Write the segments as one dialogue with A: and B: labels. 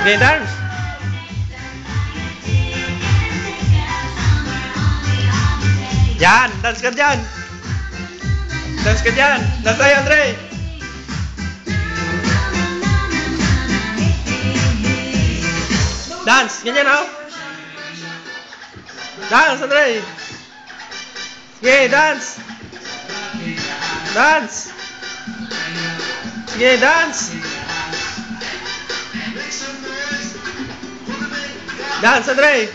A: Okay, dance. Yan, dance ka dyan. Dance ka dyan. Dance tayo, Andre. Dance, ganyan oh. Dance, Andre. Sige, dance. Dance. Sige, dance. Dance, Andre.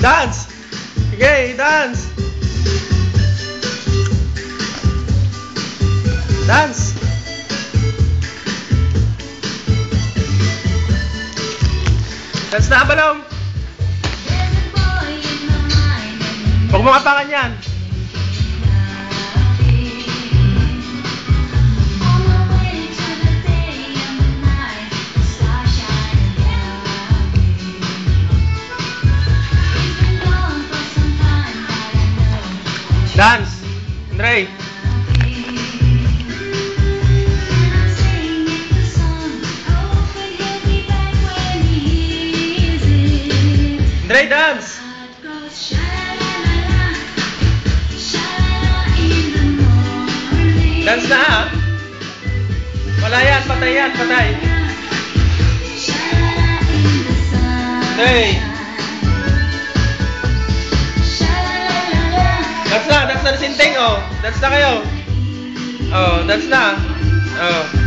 A: Dance. Sige, dance. Dance. Dance na, balong. Huwag mo kapangan yan. Dance. Andre. Andre, dance. Dance na ha. Wala yan, patay yan, patay. Hey. Sinting, oh. Dance na kayo. Oh, dance na. Oh.